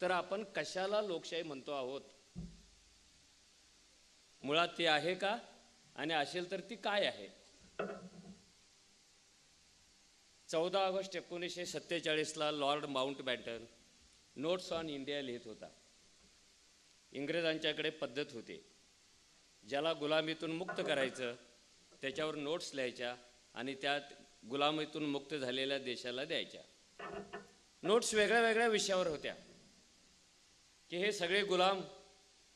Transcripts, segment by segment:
तर आपण कशाला लोकशाही म्हणतो आहोत? मुळात ती आहे का? आणि असेल तर ती काय आहे? चौदा ऑगस्ट एकोणीसशे सत्तेचाळीसला lord Mountbatten notes on India लिहित होता. इंग्रजांच्याकडे पद्धत होती. ज्याला गुलामीतून मुक्त करायचं त्याच्यावर नोट्स लिहायच्या आणि त्यात गुलामीतून मुक्त झालेल्या देशाला द्यायच्या. नोट्स वेगळ्या वेगळ्या विषयावर होत्या. की हे सगळे गुलाम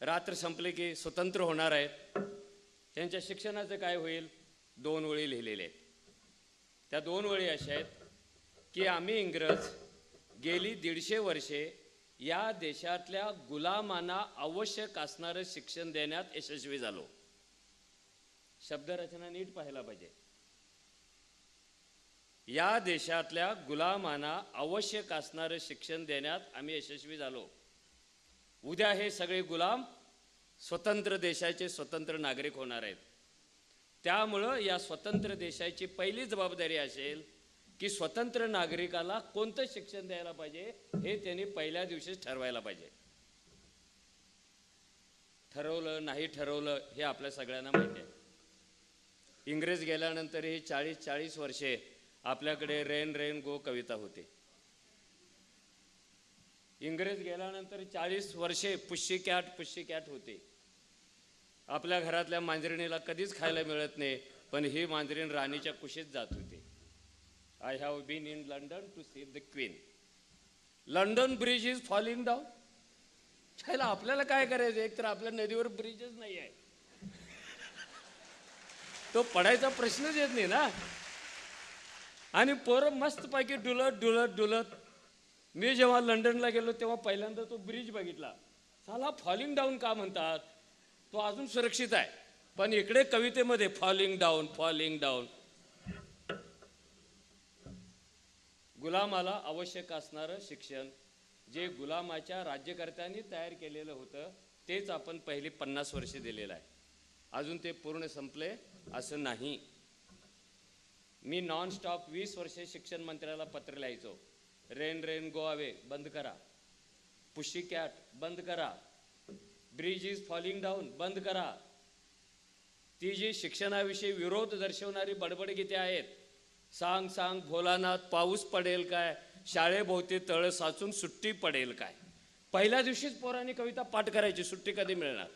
रात्र संपले की स्वतंत्र होणार आहेत. त्यांच्या शिक्षणाचं काय होईल? दोन वळी लिहिलेले आहेत. त्या दोन वळी अशा आहेत की आम्ही इंग्रज गेली दीडशे वर्षे या देशातल्या गुलामांना आवश्यक असणारं शिक्षण देण्यात यशस्वी झालो. शब्दरचना नीट पाहायला पाहिजे. या देशातल्या गुलामांना आवश्यक असणारं शिक्षण देण्यात आम्ही यशस्वी झालो. उद्या हे सगळे गुलाम स्वतंत्र देशाचे स्वतंत्र नागरिक होणार आहेत. त्यामुळं या स्वतंत्र देशाची पहिली जबाबदारी असेल की स्वतंत्र नागरिकाला कोणतं शिक्षण द्यायला पाहिजे हे त्यांनी पहिल्या दिवशीच ठरवायला पाहिजे. ठरवलं नाही ठरवलं हे आपल्या सगळ्यांना माहिती आहे. इंग्रज गेल्यानंतर ही चाळीस चाळीस वर्षे आपल्याकडे रेन रेन गो कविता होती. इंग्रज गेल्यानंतर चाळीस वर्षे पुष्शी कॅट पुष्शी कॅट होते. आपल्या घरातल्या मांजरीणीला कधीच खायला मिळत नाही पण ही मांजरीण राणीच्या कुशीत जात होती. I have been in London to see the queen London bridge is falling down छायला आपल्याला काय करायचं? एक तर आपल्या नदीवर ब्रिजच नाही आहे. तो पडायचा प्रश्नच येत नाही ना. आणि पोरं मस्तपैकी डुलत डुलत डुलत मी जेव्हा लंडनला गेलो तेव्हा पहिल्यांदा तो ब्रिज बघितला. साला फॉलिंग डाऊन का म्हणतात? तो अजून सुरक्षित आहे. पण इकडे कवितेमध्ये फॉलिंग डाऊन फॉलिंग डाऊन गुलामाला आवश्यक असणारं शिक्षण जे गुलामाच्या राज्यकर्त्यांनी तयार केलेलं होतं तेच आपण पहिली पन्नास वर्षे दिलेलं आहे. अजून ते पूर्ण संपले असं नाही. मी नॉन स्टॉप वीस वर्षे शिक्षण मंत्र्याला पत्र लिहायचो. रेन रेन गो अवे बंद करा. पुशी कॅट बंद करा. ब्रिज इज फॉलिंग डाऊन बंद करा. ती जी शिक्षणाविषयी विरोध दर्शवणारी बडबड गीते आहेत सांग सांग भोलानाथ पाऊस पडेल काय? शाळेभोवती तळ साचून सुट्टी पडेल काय? पहिल्या दिवशीच पोरांनी कविता पाठ करायची सुट्टी कधी मिळणार?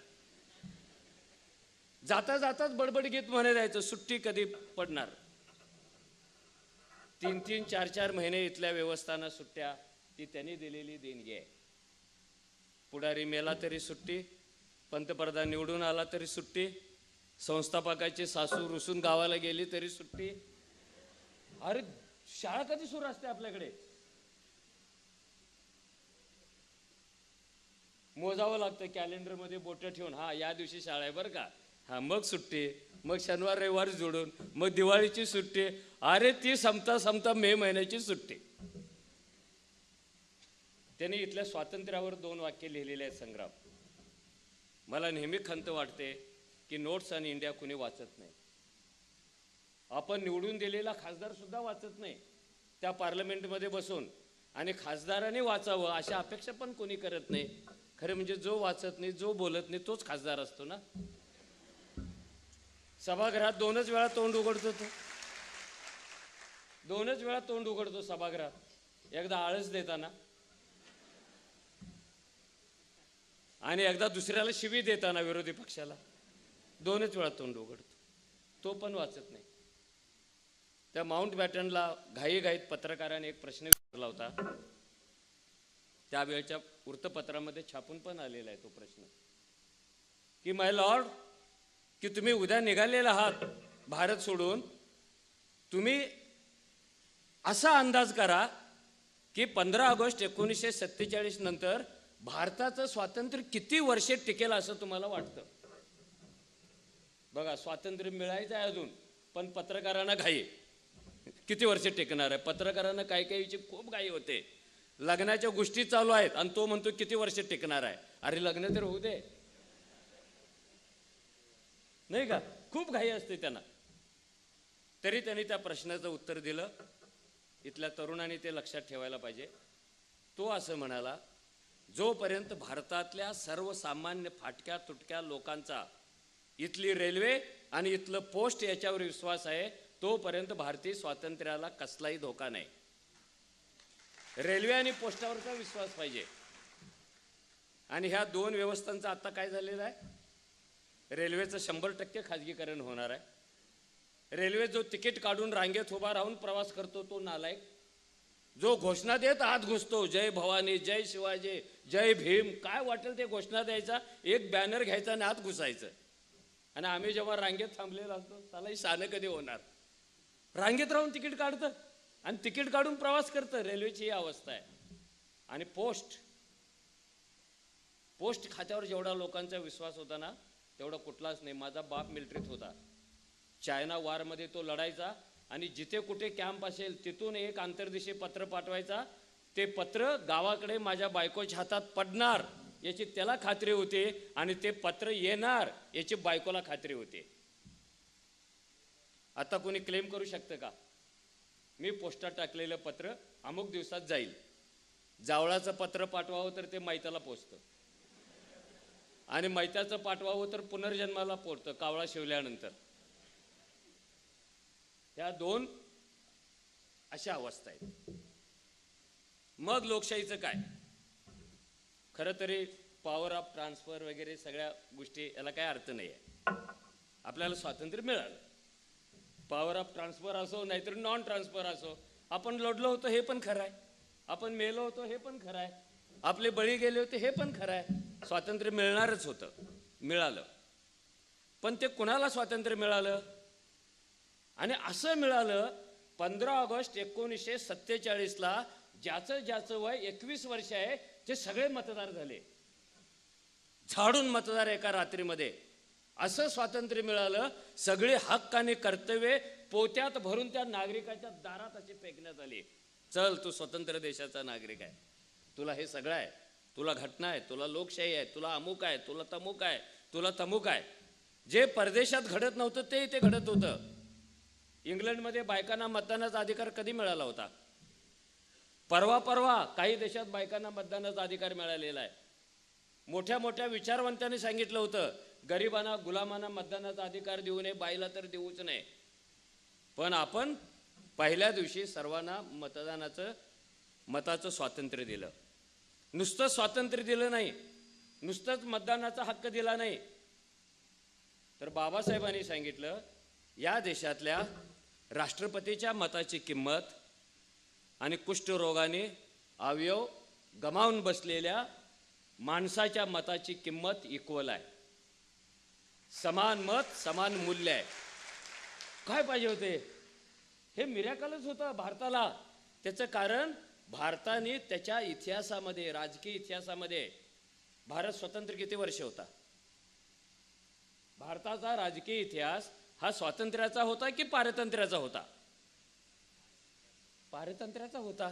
जाता जाताच बडबड गीत म्हणे जायचं सुट्टी कधी पडणार? तीन तीन चार चार महिने इथल्या व्यवस्थाना सुट्ट्या ती त्यांनी दिलेली देणगी आहे. पुढारी मेला तरी सुट्टी पंतप्रधान निवडून आला तरी सुट्टी संस्थापकाची सासू रुसून गावाला गेली तरी सुट्टी. अरे शाळा कधी सुरू असते आपल्याकडे? मोजावं लागतं कॅलेंडरमध्ये बोटं ठेवून. हा या दिवशी शाळा आहे बरं का? हा मग सुट्टी मग शनिवार रविवार जोडून मग दिवाळीची सुट्टी अरे ती संपता संपता मे महिन्याची सुट्टी. त्यांनी इथल्या स्वातंत्र्यावर दोन वाक्य लिहिलेले आहेत संग्राम. मला नेहमी खंत वाटते की नोट्स आणि इंडिया कुणी वाचत नाही. आपण निवडून दिलेला खासदार सुद्धा वाचत नाही. त्या पार्लमेंटमध्ये बसून आणि खासदाराने वाचावं अशा अपेक्षा पण कोणी करत नाही. खरं म्हणजे जो वाचत नाही जो बोलत नाही तोच खासदार असतो ना. सभागृहात दोनच वेळा तोंड उघडतो तो दोनच वेळा तोंड उघडतो सभागृहात. एकदा आळस देताना. आणि एकदा दुसऱ्याला शिवी देताना विरोधी पक्षाला. दोनच वेळा तोंड उघडतो. तो पण वाचत नाही. त्या माउंट बॅटनला घाईघाईत पत्रकाराने एक प्रश्न विचारला होता. त्यावेळच्या वृत्तपत्रामध्ये छापून पण आलेला आहे तो प्रश्न. की माय लॉर्ड की तुम्ही उद्या निघालेला आहात भारत सोडून तुम्ही असा अंदाज करा की पंधरा ऑगस्ट एकोणीसशे सत्तेचाळीस नंतर भारताचं स्वातंत्र्य किती वर्षे टिकेल असं तुम्हाला वाटतं? बघा स्वातंत्र्य मिळायचं आहे अजून पण पत्रकारांना घाई किती वर्षे टिकणार आहे? पत्रकारांना काही काहीची खूप घाई होते. लग्नाच्या गोष्टी चालू आहेत आणि तो म्हणतो किती वर्ष टिकणार आहे? अरे लग्न तर होऊ दे. नाही का? खूप घाई असते त्यांना. तरी त्यांनी त्या प्रश्नाचं उत्तर दिलं. इथल्या तरुणांनी ते लक्षात ठेवायला पाहिजे. तो असं म्हणाला जोपर्यंत भारतातल्या सर्वसामान्य फाटक्या तुटक्या लोकांचा इथली रेल्वे आणि इथलं पोस्ट याच्यावर विश्वास आहे तोपर्यंत भारतीय स्वातंत्र्याला कसलाही धोका नाही. रेल्वे आणि पोस्टावरचा विश्वास पाहिजे. आणि ह्या दोन व्यवस्थांचा आता काय झालेलं आहे? रेल्वेचं शंभर टक्के खाजगीकरण होणार आहे. रेल्वे जो तिकीट काढून रांगेत उभा राहून प्रवास करतो तो नालायक. जो घोषणा देत आत घुसतो जय भवानी जय शिवाजी जय भीम काय वाटेल ते घोषणा द्यायचा? एक बॅनर घ्यायचा आणि आत घुसायचं. आणि आम्ही जेव्हा रांगेत थांबलेलो असतो त्याला शानं कधी होणार? रांगेत राहून तिकीट काढतं आणि तिकीट काढून प्रवास करतं रेल्वेची ही अवस्था आहे. आणि पोस्ट पोस्ट खात्यावर जेवढा लोकांचा विश्वास होता ना तेवढा कुठलाच नाही. माझा बाप मिलिटरीत होता. चायना वारमध्ये तो लढायचा आणि जिथे कुठे कॅम्प असेल तिथून एक आंतरदेशीय पत्र पाठवायचा. ते पत्र गावाकडे माझ्या बायकोच्या हातात पडणार याची त्याला खात्री होती आणि ते पत्र येणार याची बायकोला खात्री होते. आता कोणी क्लेम करू शकतं का? मी पोस्टात टाकलेलं पत्र अमुक दिवसात जाईल. जावळाचं पत्र पाठवावं तर ते माहिताला पोचतं. आणि मैत्याचं पाठवावं तर पुनर्जन्माला पोरतं कावळा शिवल्यानंतर. ह्या दोन अशा अवस्था आहेत. मग लोकशाहीचं काय? खरं तरी पॉवर ऑफ ट्रान्सफर वगैरे सगळ्या गोष्टी याला काय अर्थ नाही आहे. आपल्याला स्वातंत्र्य मिळालं. पॉवर ऑफ ट्रान्सफर असो नाहीतर नॉन ट्रान्सफर असो आपण लढलो होतो हे पण खरं आहे. आपण मेलो होतो हे पण खरं आहे. आपले बळी गेले होते हे पण खरं आहे. स्वातंत्र्य मिळणारच होतं मिळालं. पण ते कुणाला स्वातंत्र्य मिळालं? आणि असं मिळालं पंधरा ऑगस्ट एकोणीसशे सत्तेचाळीसला ज्याचं ज्याचं वय एकवीस वर्ष आहे ते सगळे मतदार झाले. झाडून मतदार एका रात्रीमध्ये. असं स्वातंत्र्य मिळालं सगळे हक्क आणि कर्तव्ये पोत्यात भरून त्या नागरिकाच्या दारात अशी फेकण्यात आली. चल तू स्वतंत्र देशाचा नागरिक आहे. तुला हे सगळं आहे. तुला घटना आहे तुला लोकशाही आहे तुला अमुक आहे तुला तमुक आहे तुला तमुक आहे. जे परदेशात घडत नव्हतं ते इथे घडत होतं. इंग्लंडमध्ये बायकांना मतदानाचा अधिकार कधी मिळाला होता? परवा परवा काही देशात बायकांना मतदानाचा अधिकार मिळालेला आहे. मोठ्या मोठ्या विचारवंतांनी सांगितलं होतं गरिबांना गुलामांना मतदानाचा अधिकार देऊ नये बाईला तर देऊच नये. पण आपण पहिल्या दिवशी सर्वांना मतदानाचं मताचं स्वातंत्र्य दिलं. नुसतं स्वातंत्र्य दिलं नाही. नुसतंच मतदानाचा हक्क दिला नाही. तर बाबासाहेबांनी सांगितलं या देशातल्या राष्ट्रपतीच्या मताची किंमत आणि कुष्ठरोगाने अवयव गमावून बसलेल्या माणसाच्या मताची किंमत इक्वल आहे. समान मत समान मूल्य आहे. काय पाहिजे होते? हे मिर्याकालच होतं भारताला. त्याचं कारण भारताने त्याच्या इतिहासामध्ये राजकीय इतिहासामध्ये भारत स्वतंत्र किती वर्ष होता? भारताचा राजकीय इतिहास हा स्वातंत्र्याचा होता की पारतंत्र्याचा होता? पारतंत्र्याचा होता.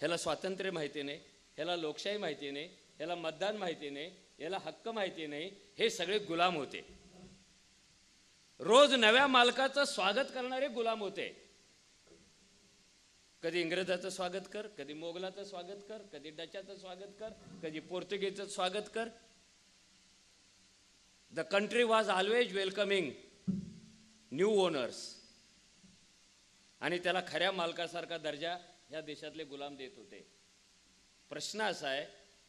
ह्याला स्वातंत्र्य माहिती नाही ह्याला लोकशाही माहिती नाही ह्याला मतदान माहिती नाही याला हक्क माहिती नाही हे सगळे गुलाम होते. रोज नव्या मालकाचं स्वागत करणारे गुलाम होते. कधी इंग्रजाचं स्वागत कर कधी मोगलाचं स्वागत कर कधी डचाचं स्वागत कर कधी पोर्तुगीजचं स्वागत कर. The country was always welcoming new owners आणि त्याला खऱ्या मालकासारखा दर्जा ह्या देशातले गुलाम देत होते. प्रश्न असा आहे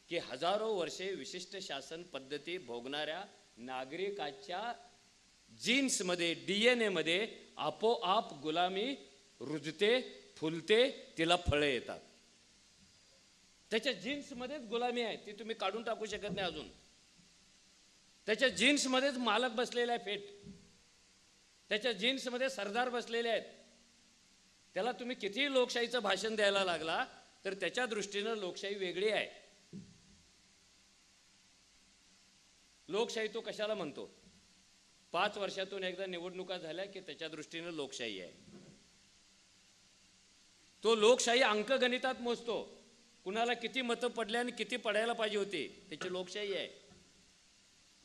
की हजारो वर्षे विशिष्ट शासन पद्धती भोगणाऱ्या नागरिकाच्या जीन्समध्ये डी एन एमध्ये आपोआप गुलामी रुजते फुलते तिला फळे येतात. त्याच्या जीन्समध्येच गुलामी आहे ती तुम्ही काढून टाकू शकत नाही अजून. त्याच्या जीन्समध्येच मालक बसलेला आहे फेट. त्याच्या जीन्समध्ये सरदार बसलेले आहेत. त्याला तुम्ही कितीही लोकशाहीचं भाषण द्यायला लागला तर त्याच्या दृष्टीनं लोकशाही वेगळी आहे. लोकशाही तो कशाला म्हणतो? पाच वर्षातून एकदा निवडणुका झाल्या की त्याच्या दृष्टीनं लोकशाही आहे. तो लोकशाही अंकगणितात मोजतो. कुणाला किती मतं पडले आणि किती पडायला पाहिजे होती त्याची लोकशाही आहे.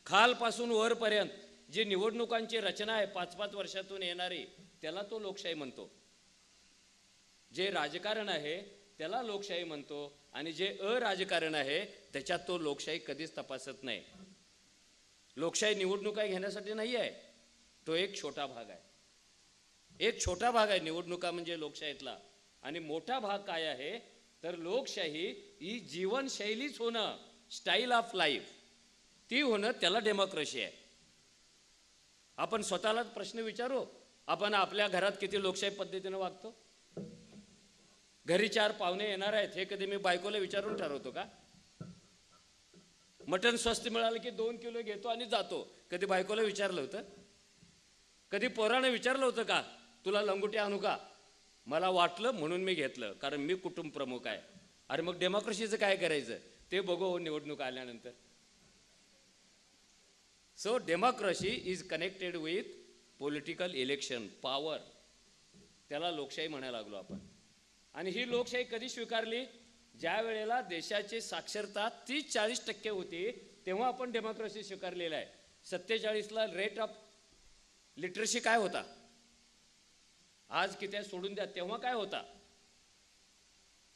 खालपासून वरपर्यंत जी निवडणुकांची रचना आहे पाच पाच वर्षातून येणारी त्याला तो लोकशाही म्हणतो. जे राजकारण आहे त्याला लोकशाही म्हणतो आणि जे अराजकारण आहे त्याच्यात तो लोकशाही कधीच तपासत नाही. लोकशाही निवडणुका घेण्यासाठी नाही आहे तो एक छोटा भाग आहे. एक छोटा भाग आहे निवडणुका म्हणजे लोकशाहीतला. आणि मोठा भाग काय आहे? तर लोकशाही ही जीवनशैलीच होणं स्टाईल ऑफ लाईफ ती होणं त्याला डेमोक्रेसी आहे. आपण स्वतःलाच प्रश्न विचारू आपण आपल्या घरात किती लोकशाही पद्धतीनं वागतो? घरी चार पाहुणे येणार आहेत हे कधी मी बायकोला विचारून ठरवतो का? मटण स्वस्त मिळालं की दोन किलो घेतो आणि जातो. कधी बायकोला विचारलं होतं? कधी पोरानं विचारलं होतं का? तुला लंगुटी आणू का? मला वाटलं म्हणून मी घेतलं कारण मी कुटुंब प्रमुख आहे. अरे मग डेमोक्रेसीचं काय करायचं? ते बघू हो निवडणूक आल्यानंतर. So democracy is connected with political election power त्याला लोकशाही म्हणायला लागलो आपण. आणि ही लोकशाही कधी स्वीकारली? ज्या वेळेला देशाची साक्षरता तीस चाळीस टक्के होती तेव्हा आपण डेमोक्रेसी स्वीकारलेला आहे. सत्तेचाळीसला रेट ऑफ लिटरसी काय होता? आज किती सोडून द्या तेव्हा काय होता?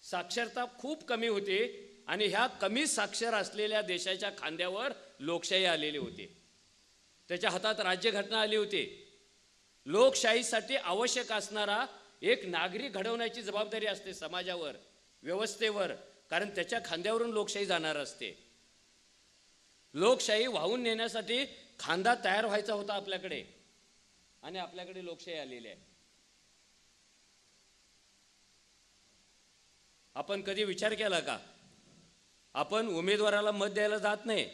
साक्षरता खूप कमी होती आणि ह्या कमी साक्षर असलेल्या देशाच्या खांद्यावर लोकशाही आलेली होती. त्याच्या हातात राज्यघटना आली होती. लोकशाहीसाठी आवश्यक असणारा एक नागरिक घडवण्याची जबाबदारी असते समाजावर व्यवस्थेवर कारण त्याच्या खांद्यावरून लोकशाही जाणार असते. लोकशाही वाहून नेण्यासाठी खांदा तयार व्हायचा होता आपल्याकडे आणि आपल्याकडे लोकशाही आलेली आहे. आपण कधी विचार केला का? आपण उमेदवाराला मत द्यायला जात नाही.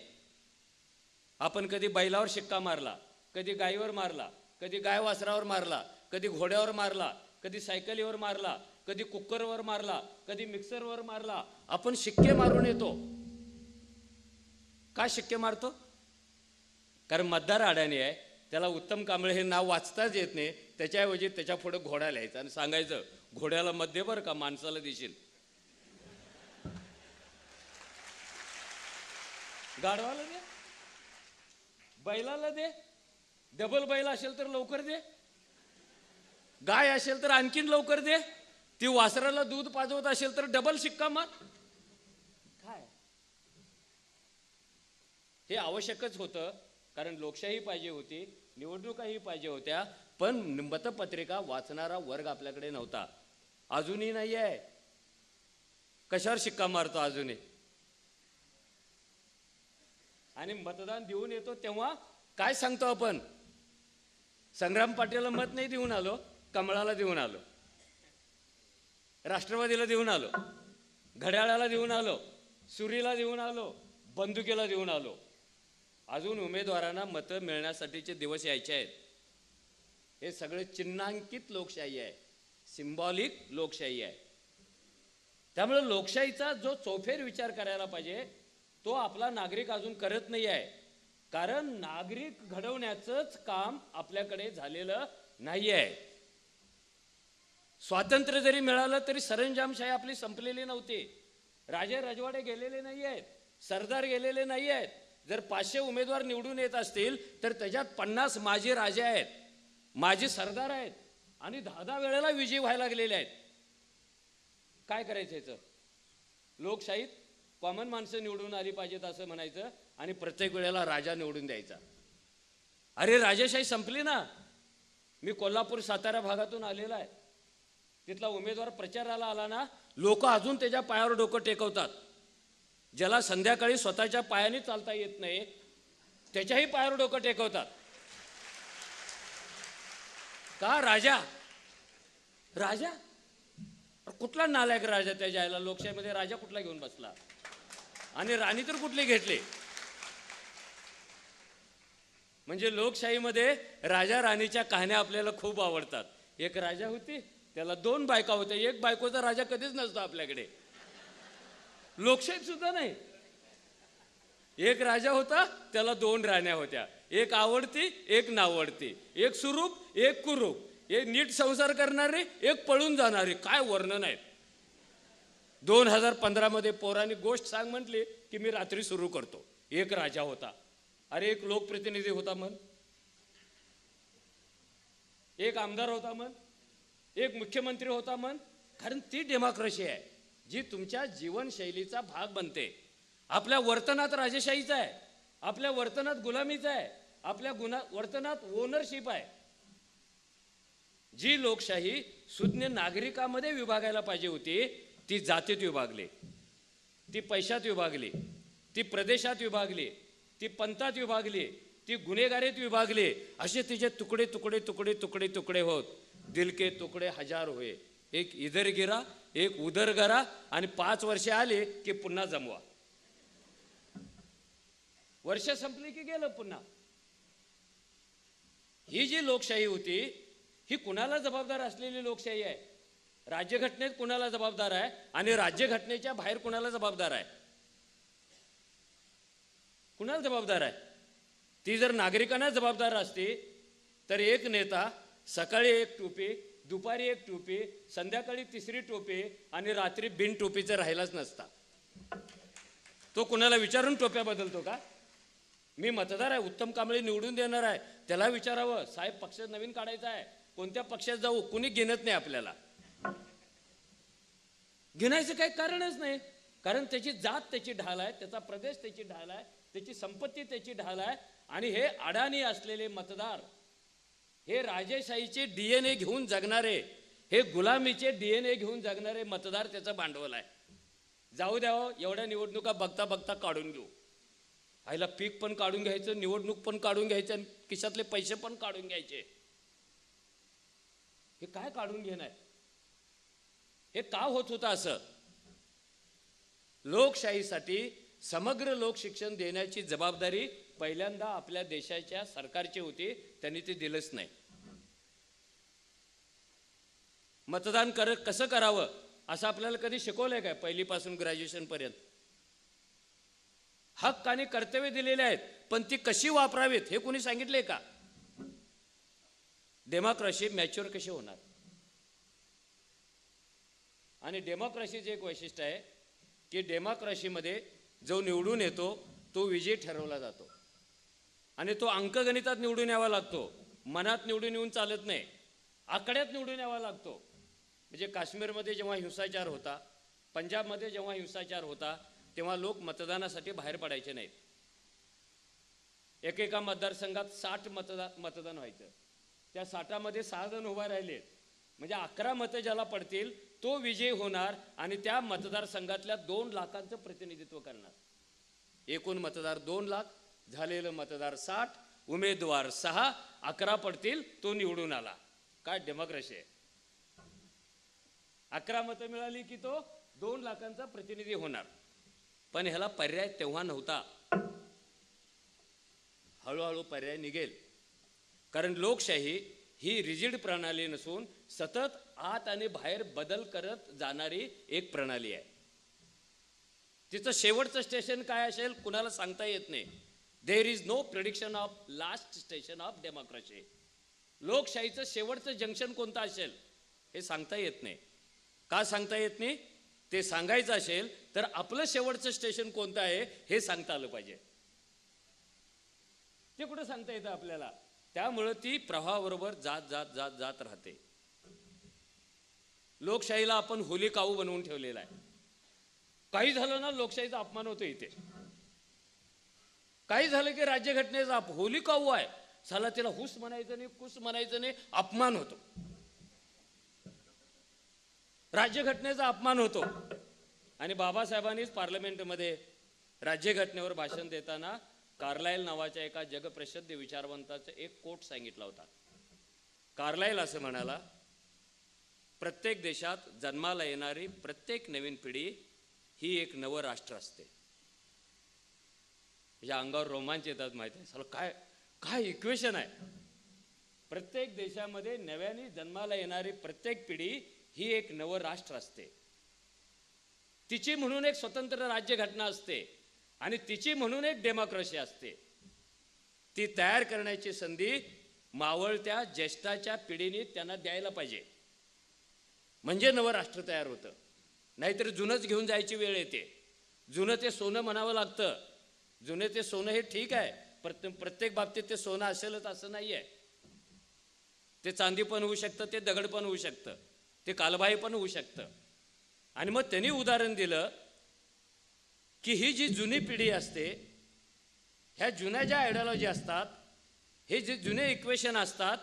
आपण कधी बैलावर शिक्का मारला कधी गायीवर मारला कधी गाय वासरावर मारला कधी घोड्यावर मारला कधी सायकलीवर मारला कधी कुकरवर मारला कधी मिक्सरवर मारला आपण शिक्के मारून येतो. का शिक्के मारतो? कारण मतदार अडाणी आहे त्याला उत्तम कांबळे हे नाव वाचताच येत नाही त्याच्याऐवजी त्याच्या पुढे घोडा लिहायचा आणि सांगायचं घोड्याला मत दे बरं का माणसाला देशील? गाढवाला दे. बैलाला दे. डबल बैल असेल तर लवकर दे. गाय असेल तर आणखीन लवकर दे. ती वासराला दूध पाजवत असेल तर डबल शिक्का मार. काय? हे आवश्यकच होतं कारण लोकशाही पाहिजे होती निवडणुकाही पाहिजे होत्या पण मतपत्रिका वाचणारा वर्ग आपल्याकडे नव्हता. अजूनही नाही आहे कशावर शिक्का मारतो अजूनही? आणि मतदान देऊन येतो तेव्हा काय सांगतो आपण? संग्राम पाटीलला मत नाही देऊन आलो कमळाला देऊन आलो. राष्ट्रवादीला देऊन आलो घड्याळाला देऊन आलो सुरीला देऊन आलो बंदुकीला देऊन आलो. अजून उमेदवारांना मतं मिळण्यासाठीचे दिवस यायचे आहेत. हे सगळे चिन्हांकित लोकशाही आहे. सिम्बॉलिक लोकशाही आहे. त्यामुळे लोकशाहीचा जो चौफेर विचार करायला पाहिजे तो आपला नागरिक अजून करत नाही आहे. कारण नागरिक घडवण्याचंच काम आपल्याकडे झालेलं नाही आहे. स्वातंत्र्य जरी मिळालं तरी सरंजामशाही आपली संपलेली नव्हती. राजे राजवाडे गेलेले नाही आहेत. सरदार गेलेले नाही आहेत. जर पाचशे उमेदवार निवडून येत असतील तर त्याच्यात पन्नास माजी राजे आहेत. माजी सरदार आहेत. आणि दहा दहा वेळेला विजयी व्हायला लागलेले आहेत. काय करायचं याचं? लोकशाहीत कॉमन माणसं निवडून आली पाहिजेत असं म्हणायचं आणि प्रत्येक वेळेला राजा निवडून द्यायचा. अरे राजेशाही संपली ना. मी कोल्हापूर सातारा भागातून आलेला आहे. तिथला उमेदवार प्रचाराला आला ना लोक अजून त्याच्या पायावर डोकं टेकवतात. ज्याला संध्याकाळी स्वतःच्या पायाने चालता येत नाही त्याच्याही पायावर डोकं टेकवतात. का राजा? राजा? कुठला नालायक राजा त्याच्या आईला लोकशाहीमध्ये राजा कुठला घेऊन बसला? आणि राणी तर कुठले घेतले? म्हणजे लोकशाहीमध्ये राजा राणीच्या कहाण्या आपल्याला खूप आवडतात. एक राजा होती त्याला दोन बायका होत्या. एक बायकोचा राजा कधीच नसतो आपल्याकडे. लोकशाहीत सुद्धा नाही. एक राजा होता त्याला दोन राण्या होत्या. एक आवडती एक नावडती. एक सुरूप एक कुरूप. एक नीट संसार करणारे एक पळून जाणारे. काय वर्णन आहेत दोन हजार पंधरामध्ये पोरांनी गोष्ट सांग म्हटली की मी रात्री सुरू करतो. एक राजा होता. अरे एक लोकप्रतिनिधी होता मन एक आमदार होता मन एक मुख्यमंत्री होता मन कारण ती डेमोक्रेसी आहे जी तुमच्या जीवनशैलीचा भाग बनते. आपल्या वर्तनात राजेशाहीचा आहे आपल्या वर्तनात गुलामीचा आहे आपल्या गुना वर्तनात ओनरशिप आहे. जी लोकशाही सुज्ञ नागरिकामध्ये विभागायला पाहिजे होती ती जातीत विभागली ती पैशात विभागली ती प्रदेशात विभागली ती पंथात विभागली ती गुन्हेगारीत विभागली असे तिचे तुकडे तुकडे तुकडे तुकडे तुकडे होत. दिलके तुकडे हजार होय. एक इधर गिरा एक उधर गरा आणि पाच वर्षे आले की पुन्हा जमवा. वर्ष संपली की गेलं पुन्हा. ही जी लोकशाही होती ही कुणाला जबाबदार असलेली लोकशाही आहे? राज्यघटनेत कुणाला जबाबदार आहे आणि राज्यघटनेच्या बाहेर कुणाला जबाबदार आहे? कुणाला जबाबदार आहे? ती जर नागरिकांना जबाबदार असती तर एक नेता सकाळी एक टोपी दुपारी एक टोपी संध्याकाळी तिसरी टोपी आणि रात्री बिन टोपीचं राहिलाच नसता. तो कुणाला विचारून टोप्या बदलतो का? मी मतदार आहे उत्तम कांबळे निवडून देणार आहे. त्याला विचारावं साहेब पक्ष नवीन काढायचा आहे. कोणत्या पक्षात जाऊ कुणी घेणत नाही आपल्याला. घेण्याचं काही कारणच नाही. कारण त्याची जात त्याची ढाल आहे त्याचा प्रदेश त्याची ढाल आहे त्याची संपत्ती त्याची ढाल आहे आणि हे अडाणी असलेले मतदार हे राजेशाहीचे डीएनए घेऊन जगणारे हे गुलामीचे डीएनए घेऊन जगणारे मतदार त्याचं भांडवल आहे. जाऊ द्यावं हो, एवढ्या निवडणुका बघता बघता काढून घेऊ. आईला पीक पण काढून घ्यायचं निवडणूक पण काढून घ्यायचं आणि खिशातले पैसे पण काढून घ्यायचे. हे काय काढून घेणार? हे का होत होतं असं? लोकशाहीसाठी समग्र लोक शिक्षण देण्याची जबाबदारी पहिल्यांदा आपल्या देशाच्या सरकारची होती त्यांनी ते दिलंच नाही. मतदान कर कसं करावं असं आपल्याला कधी शिकवलंय काय पहिलीपासून ग्रॅज्युएशन पर्यंत? हक्क आणि कर्तव्य दिलेले आहेत पण ती कशी वापरावीत हे कोणी सांगितले का? डेमोक्रेसी मॅच्युअर कशी होणार? आणि डेमोक्रेसीचे एक वैशिष्ट्य आहे की डेमोक्रेसीमध्ये जो निवडून येतो तो विजयी ठरवला जातो. आणि तो अंकगणितात निवडून यावा लागतो. मनात निवडून येऊन चालत नाही. आकड्यात निवडून यावा लागतो. म्हणजे काश्मीरमध्ये जेव्हा हिंसाचार होता पंजाबमध्ये जेव्हा हिंसाचार होता तेव्हा लोक मतदानासाठी बाहेर पडायचे नाहीत. एकेका मतदारसंघात साठ मतदान मतदान व्हायचं. त्या साठामध्ये सहा जण उभा राहिले. म्हणजे अकरा मतं ज्याला पडतील तो विजयी होणार आणि त्या मतदारसंघातल्या दोन लाखांचं प्रतिनिधित्व करणार. एकूण मतदार दोन लाख झालेलं मतदार साठ उमेदवार सहा अकरा पडतील तो निवडून आला. काय डेमोक्रेसी आहे. अकरा मतं मिळाली की तो दोन लाखांचा प्रतिनिधी होणार. पण ह्याला पर्याय तेव्हा नव्हता. हळूहळू पर्याय निघेल. कारण लोकशाही ही रिजिड प्रणाली नसून सतत आत आणि बाहेर बदल करत जाणारी एक प्रणाली आहे. तिचं शेवटचं स्टेशन काय असेल कुणाला सांगता येत नाही. There is no prediction of last station of democracy लोकशाहीचं शेवटचं जंक्शन कोणतं असेल हे सांगता येत नाही. का सांगता येत नाही? ते सांगायचं असेल तर आपलं शेवटचं स्टेशन कोणतं आहे हे सांगता आलं पाहिजे. ते कुठं सांगता येतं आपल्याला? त्यामुळं ती प्रवाहाबरोबर जात जात जात जात राहते. लोकशाहीला आपण होली काऊ बनवून ठेवलेला आहे? काही झालं ना लोकशाहीचा अपमान होतो इथे. काही झालं की राज्यघटनेचा अप होली काऊ आहे? साला तिला हुस म्हणायचं नाही कुस म्हणायचं नाही अपमान होतो. राज्यघटनेचा अपमान होतो. आणि बाबासाहेबांनीच पार्लमेंटमध्ये राज्यघटनेवर भाषण देताना कार्लाईल नावाच्या एका जगप्रसिद्ध विचारवंताचा एक कोट सांगितला होता. कार्लाईल असं म्हणाला प्रत्येक देशात जन्माला येणारी प्रत्येक नवीन पिढी ही एक नवं राष्ट्र असते. या अंगावर रोमांच येतात माहिती आहे. सर काय काय इक्वेशन आहे? प्रत्येक देशामध्ये नव्याने जन्माला येणारी प्रत्येक पिढी ही एक नवं राष्ट्र असते. तिची म्हणून एक स्वतंत्र राज्यघटना असते. आणि तिची म्हणून एक डेमोक्रेसी असते. ती तयार करण्याची संधी मावळत्या ज्येष्ठाच्या पिढीने त्यांना द्यायला पाहिजे. म्हणजे नवं राष्ट्र तयार होतं. नाहीतर जुनंच घेऊन जायची वेळ येते. जुनं ते सोनं म्हणावं लागतं. जुने ते सोनं हे ठीक आहे. प्रत्ये प्रत्येक बाबतीत ते सोनं असेलच असं नाही आहे ते चांदी पण होऊ शकतं ते दगड पण होऊ शकतं. ते कालबाई पण होऊ शकतं. आणि मग त्यांनी उदाहरण दिलं की ही जी जुनी पिढी असते ह्या जुन्या ज्या आयडियॉलॉजी असतात हे जे जुने इक्वेशन असतात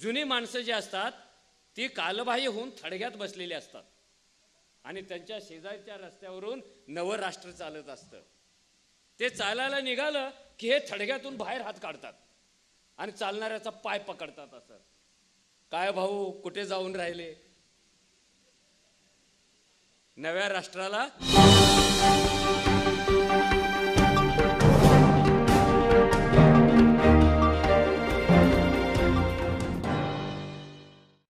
जुनी माणसं जी असतात ती कालबाह्य होऊन थडग्यात बसलेली असतात. आणि त्यांच्या शेजारच्या रस्त्यावरून नवं राष्ट्र चालत असतं. ते चालायला निघालं की हे थडग्यातून बाहेर हात काढतात. आणि चालणाऱ्याचा पाय पकडतात असं. काय भाऊ कुठे जाऊन राहिले? नव्या राष्ट्राला